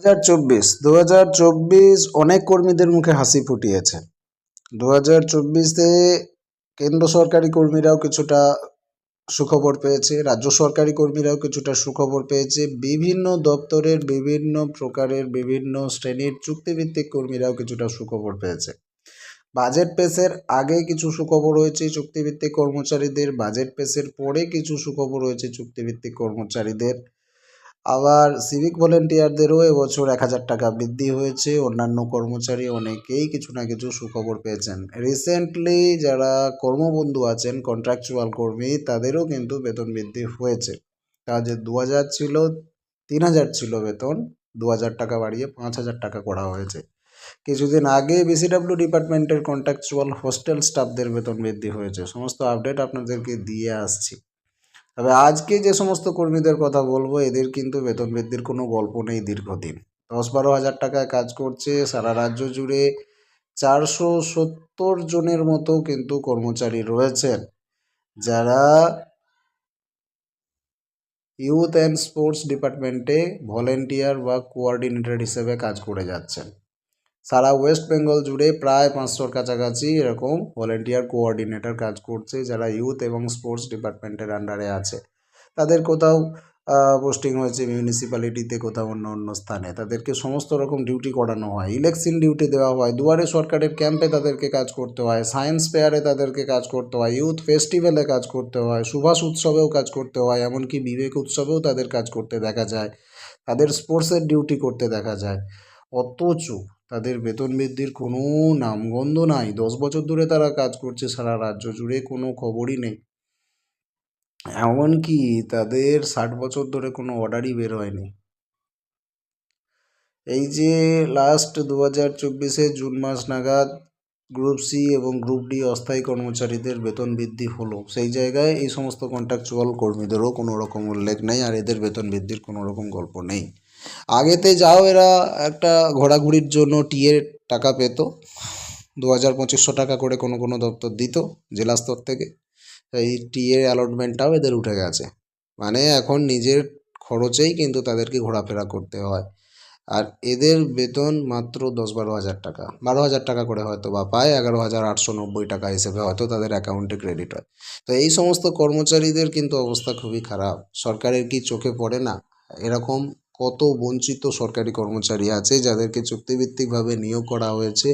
হাজার চব্বিশ দু হাজার চব্বিশ অনেক কর্মীদের মুখে হাসি ফুটিয়েছে। দু হাজার চব্বিশে কেন্দ্র সরকারি কর্মীরাও কিছুটা সুখবর পেয়েছে, রাজ্য সরকারি কর্মীরাও কিছুটা সুখবর পেয়েছে, বিভিন্ন দপ্তরের বিভিন্ন প্রকারের বিভিন্ন শ্রেণির চুক্তিভিত্তিক কর্মীরাও কিছুটা সুখবর পেয়েছে। বাজেট পেসের আগে কিছু সুখবর হয়েছে চুক্তিভিত্তিক কর্মচারীদের, বাজেট পেসের পরে কিছু সুখবর হয়েছে চুক্তিভিত্তিক কর্মচারীদের। আবার সিভিক ভলেন্টিয়ারদেরও এবছর এক হাজার টাকা বৃদ্ধি হয়েছে। অন্যান্য কর্মচারী অনেকেই কিছু না কিছু সুখবর পেয়েছেন। রিসেন্টলি যারা কর্মবন্ধু আছেন কন্ট্রাকচুয়াল কর্মী, তাদেরও কিন্তু বেতন বৃদ্ধি হয়েছে। কাজে দু হাজার ছিল, তিন হাজার ছিল বেতন, দু হাজার টাকা বাড়িয়ে পাঁচ হাজার টাকা করা হয়েছে। কিছুদিন আগে বিসিডাব্লিউ ডিপার্টমেন্টের কন্ট্রাকচুয়াল হোস্টেল স্টাফদের বেতন বৃদ্ধি হয়েছে। সমস্ত আপডেট আপনাদেরকে দিয়ে আসছি। তবে আজকে যে সমস্ত কর্মীদের কথা বলব, এদের কিন্তু বেতন বৃদ্ধির কোনো গল্প নেই দীর্ঘদিন। দশ বারো হাজার টাকায় কাজ করছে, সারা রাজ্য জুড়ে চারশো সত্তর জনের মতো কিন্তু কর্মচারী রয়েছেন। যারা ইউথ অ্যান্ড স্পোর্টস ডিপার্টমেন্টে ভলেন্টিয়ার বা কোঅর্ডিনেটর হিসেবে কাজ করে যাচ্ছেন। সারা ওয়েস্ট বেঙ্গল জুড়ে প্রায় পাঁচশোর কাছাকাছি এরকম ভলেন্টিয়ার কোঅর্ডিনেটর কাজ করছে যারা ইউথ এবং স্পোর্টস ডিপার্টমেন্টের আন্ডারে আছে। তাদের কোথাও পোস্টিং হয়েছে মিউনিসিপ্যালিটিতে, কোথাও অন্য অন্য স্থানে। তাদেরকে সমস্ত রকম ডিউটি করানো হয়। ইলেকশন ডিউটি দেওয়া হয়। দুয়ারে সরকারের ক্যাম্পে তাদেরকে কাজ করতে হয়। সায়েন্স ফেয়ারে তাদেরকে কাজ করতে হয়। ইউথ ফেস্টিভ্যালে কাজ করতে হয়। সুভাষ উৎসবেও কাজ করতে হয়। এমনকি বিবেক উৎসবেও তাদের কাজ করতে দেখা যায়। তাদের স্পোর্টসের ডিউটি করতে দেখা যায়। অথচ তাদের বেতন বৃদ্ধির কোনো নামগন্ধ নাই। দশ বছর ধরে তারা কাজ করছে, সারা রাজ্য জুড়ে কোনো খবরই নেই। এমনকি তাদের ষাট বছর ধরে কোনো অর্ডারই বের হয়নি। এই যে লাস্ট দু হাজার চব্বিশে জুন মাস নাগাদ গ্রুপ সি এবং গ্রুপ ডি অস্থায়ী কর্মচারীদের বেতন বৃদ্ধি হলো, সেই জায়গায় এই সমস্ত কন্ট্রাকচুয়াল কর্মীদেরও কোনো রকম উল্লেখ নেই আর এদের বেতন বৃদ্ধির কোনো রকম গল্প নেই। আগেতে যাও, এরা একটা ঘোরাঘুরির জন্য টিএর টাকা পেত। দু হাজার পঁচিশশো টাকা করে কোনো কোনো দপ্তর দিত, জেলা স্তর থেকে। এই টিএ অ্যালটমেন্টটাও এদের উঠে গেছে। মানে এখন নিজের খরচেই কিন্তু তাদেরকে ঘোরাফেরা করতে হয়। আর এদের বেতন মাত্র দশ বারো হাজার টাকা। বারো হাজার টাকা করে হয়তো বা পায়, এগারো হাজার আটশো নব্বই টাকা হিসেবে হয়তো তাদের অ্যাকাউন্টে ক্রেডিট হয়। তো এই সমস্ত কর্মচারীদের কিন্তু অবস্থা খুবই খারাপ। সরকারের কি চোখে পড়ে না? এরকম কত বঞ্চিত সরকারি কর্মচারী আছে যাদেরকে চুক্তিভিত্তিকভাবে নিয়োগ করা হয়েছে।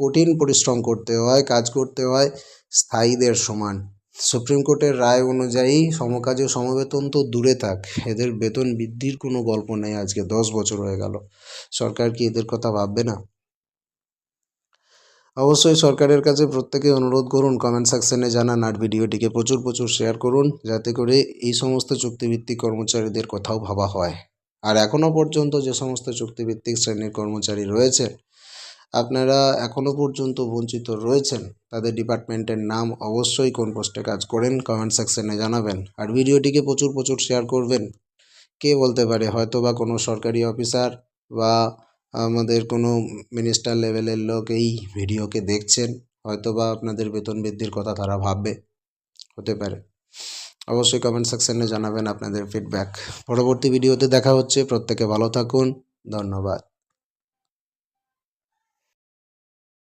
কঠিন পরিশ্রম করতে হয়, কাজ করতে হয়, স্থায়ীদের সমান। সুপ্রিম কোর্টের রায় অনুযায়ী সমকাজে সমবেতন তো দূরে থাক, এদের বেতন বৃদ্ধির কোনো গল্প নেই, আজকে দশ বছর হয়ে গেল। সরকার কি এদের কথা ভাববে না? অবশ্যই সরকারের কাছে প্রত্যেকে অনুরোধ করুন কমেন্ট সেকশনে জানান আর ভিডিওটিকে প্রচুর প্রচুর শেয়ার করুন, যাতে করে এই সমস্ত চুক্তিভিত্তিক কর্মচারীদের কথাও ভাবা হয়। আর এখনও পর্যন্ত যে সমস্ত চুক্তিভিত্তিক শ্রেণির কর্মচারী রয়েছে আপনারা এখনও পর্যন্ত বঞ্চিত রয়েছেন, তাদের ডিপার্টমেন্টের নাম অবশ্যই কোন পোস্টে কাজ করেন কমেন্ট সেকশনে জানাবেন। আর ভিডিওটিকে প্রচুর প্রচুর শেয়ার করবেন। কে বলতে পারে হয়তো বা কোনো সরকারি অফিসার বা আমাদের কোনো মিনিস্টার লেভেলের লোক এই ভিডিওকে দেখছেন হয়তো বা আপনাদের বেতন বৃদ্ধির কথা তারা ভাববে, হতে পারে। অবশ্যই কমেন্ট সেকশনে জানাবেন আপনাদের ফিডব্যাক পরবর্তী ভিডিওতে দেখা হচ্ছে। প্রত্যেকে ভালো থাকুন। ধন্যবাদ।